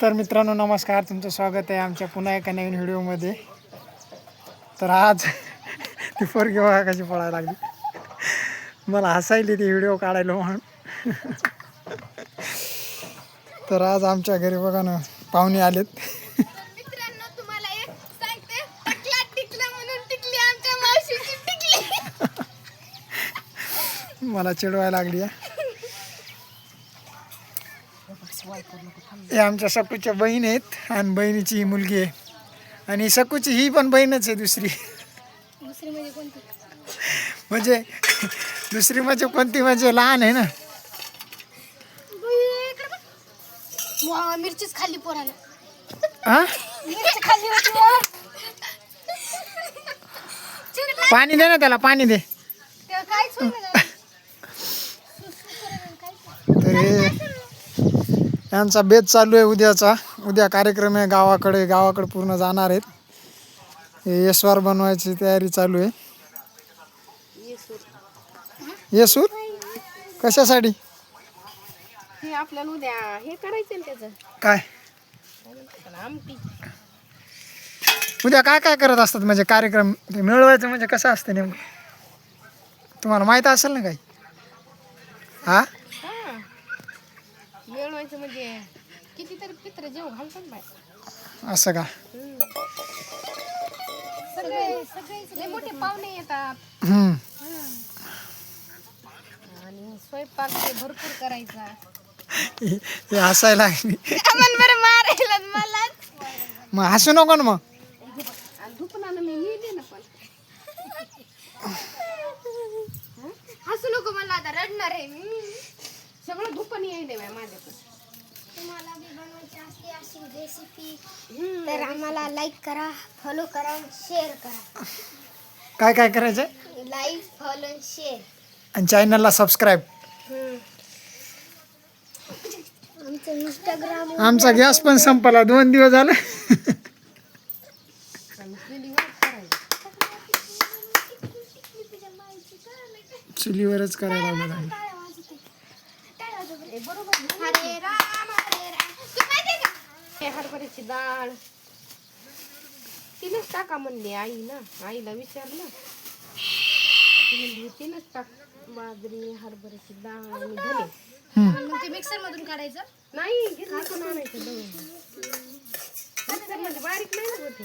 तर मित्रांनो नमस्कार. तुमचं स्वागत आहे आमच्या पुन्हा एका नवीन व्हिडिओमध्ये. तर आज ती पोरगी बघा कशी पळायला लागली. मला हसायली ती व्हिडिओ काढायला म्हणून. तर आज आमच्या घरी बघा ना पाहुणे आलेत. मला चिडवायला लागली आहे. हे आमच्या सकूच्या बहीण आहेत आणि बहिणीची ही मुलगी आहे. आणि सकूची ही पण बहीणच आहे दुसरी. दुसरी म्हणजे म्हणजे दुसरी म्हणजे कोणती? म्हणजे लहान आहे ना. मिरचीच खाल्ली पोरानं. हा. पाणी दे ना त्याला पाणी दे. तेव्हा काहीच होईना गं. तर हे यांचा बेत चालू आहे उद्याचा. उद्या कार्यक्रम आहे गावाकडे. गावाकडे पूर्ण जाणार आहेत. येसवार बनवायची तयारी चालू आहे. येसूर? कशासाठी? आपल्याला उद्या हे करायचं ना त्याचं. काय? उद्या काय काय करत असतात? म्हणजे कार्यक्रम ते मिळवायचं म्हणजे कसं असतं नेमकं? तुम्हाला माहीत असेल ना काही? हा? मिळवायचं म्हणजे कितीतरी पित्र जेव घालतात बाय असं का? सगळे सगळे लय मोठे पाहुणे येतात. हम्म. आणि स्वयंपाक ते भरपूर करायचा. हे हे हसायला लागली. मन बरं मारायला मला. मग हसू नको ना मग. आणि मी लिहिले ना पण. हसू नको मला आता रडणार आहे मी. सगळं धुपण येईल माझ्याकडे. तुम्हाला बी बनवायची असली अशी रेसिपी तर आम्हाला लाईक करा फॉलो करा शेअर करा. काय काय करायचं लाईक फॉलो शेअर आणि चॅनलला सबस्क्राईब आमचं इंस्टाग्राम आमचा गॅस पण संपला. दोन दिवस झाले. चुलीवरच करायला लागलं आम्ही. हरे राम हरे राम तू माहिती का हे हरभऱ्याची डाळ. तिनंच टाका म्हणली आई ना. आईला विचारलं. म्हणली तिनंच टाक बाजरी हरभऱ्याची डाळ आणि धने. मग ते मिक्सर मधून काढायचं? नाही गिरणी पण आणायचं दळून मिक्सर म्हणजे बारीक नाही ना होते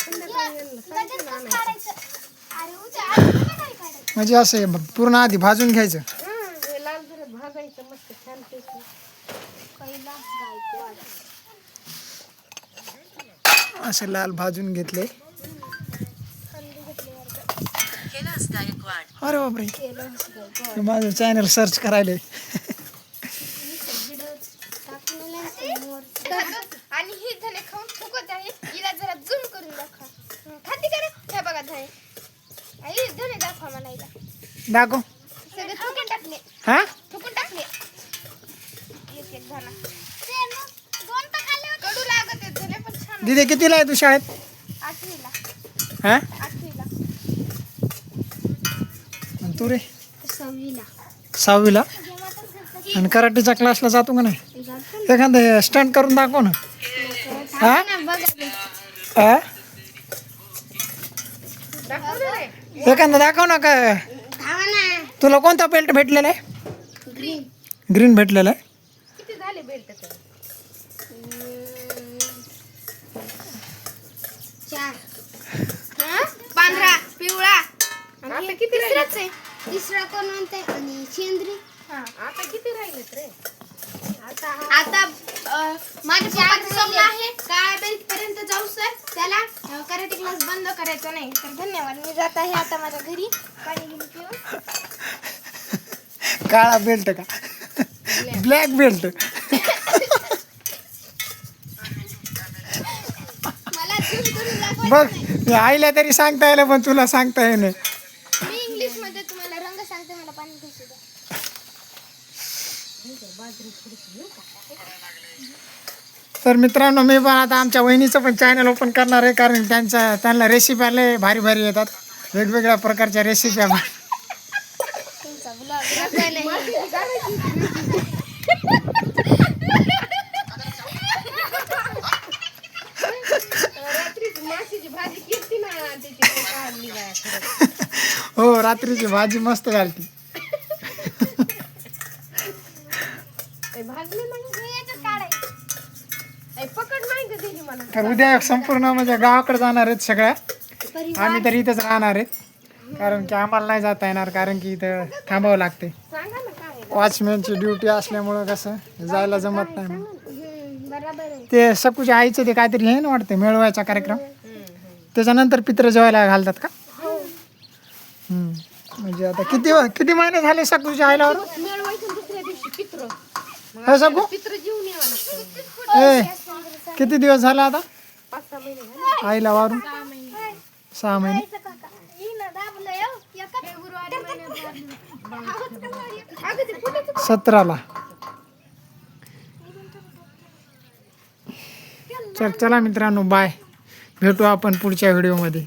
म्हणजे ना म्हणजे असं आहे, पूर्ण आधी भाजून घ्यायचं हां, हे लाल जरा भाजायचं मस्त छान पैकी कैलास गायकवाड असं लाल भाजून घेतले. अरे बापरे. माझं चॅनल सर्च करायला. आणि ही धने खाऊन फुकत आहे. हिला जरा झूम करून दाखवा. हं, खाती का? हे बघा धने. आई धने दाखवा मला हिला दाखव. सगळे फुकून टाकले. हा? फुकून टाकले. एक एक धना दोन तर खाल्ले होते कडू लागत आहेत धने पण छान दिदी कितीला आहे तू शाळेत? हा? तू रे? सहावीला. आणि कराटेच्या क्लासला जातो का नाही? एखादं स्टंट करून दाखव ना. हा? हा? एखादं दाखव ना काय ना. तुला कोणता बेल्ट भेटलेला आहे? ग्रीन ग्रीन भेटलेला आहे किती झाले बेल्ट तर चार पांढरा. पिवळा. आता किती राहिले? तिसराच आहे. तिसरा कोण म्हणते आणि शेंद्री. आता किती राहिलेत रे? आता अं, माझ्या पप्पाचं स्वप्न आहे काय बेल्ट पर्यंत जाऊ सर. त्याला कराटे क्लास बंद करायचा नाही. तर धन्यवाद. मी जात आहे आता माझ्या घरी. पाणी घेऊन पिऊन. काळा बेल्ट का? ब्लॅक बेल्ट मला झूम करून दाखवा बघ आईला तरी सांगता येईल पण तुला सांगता येईल मी इंग्लिशमध्ये तुम्हाला रंग सांगते मला पाणी पिऊ द्या तर मित्रांनो मी पण आता आमच्या वहिनीचं पण चॅनल ओपन करणार आहे कारण त्यांच्या त्यांना रेसिपी आले भारी भारी येतात. वेगवेगळ्या प्रकारच्या रेसिपी तुमचा ब्लॉग रात्रीची माशीची भाजी केली ना त्याची काही काढली बाया खरंच. हो रात्रीची भाजी मस्त घालती. पकड दिली मला. तर उद्या संपूर्ण म्हणजे गावाकडे जाणार आहेत सगळ्या. आम्ही तर इथंच राहणार आहेत. कारण की आम्हाला नाही जाता येणार कारण की इथं थांबावं लागते. सांगा ना काय आहे. वॉचमॅनची ड्युटी असल्यामुळं कसं जायला जमत नाही मग. बरोबर आहे. ते सकूच्या आईचं ते काहीतरी हे ना वाटतं मेळवायचा कार्यक्रम. त्याच्यानंतर पित्र जेवायला घालतात का. म्हणजे आता किती किती महिने झाले सकूच्या आईला मिळवायचं दुसऱ्या दिवशी पित्र हो सकू पित्र जीवन यावं लागतं ए किती दिवस झाला आता? पाच सहा महिने झाले. आईला वारून सहा महिने. अगं ते सतराला. चल चला मित्रांनो बाय भेटू आपण पुढच्या व्हिडिओमध्ये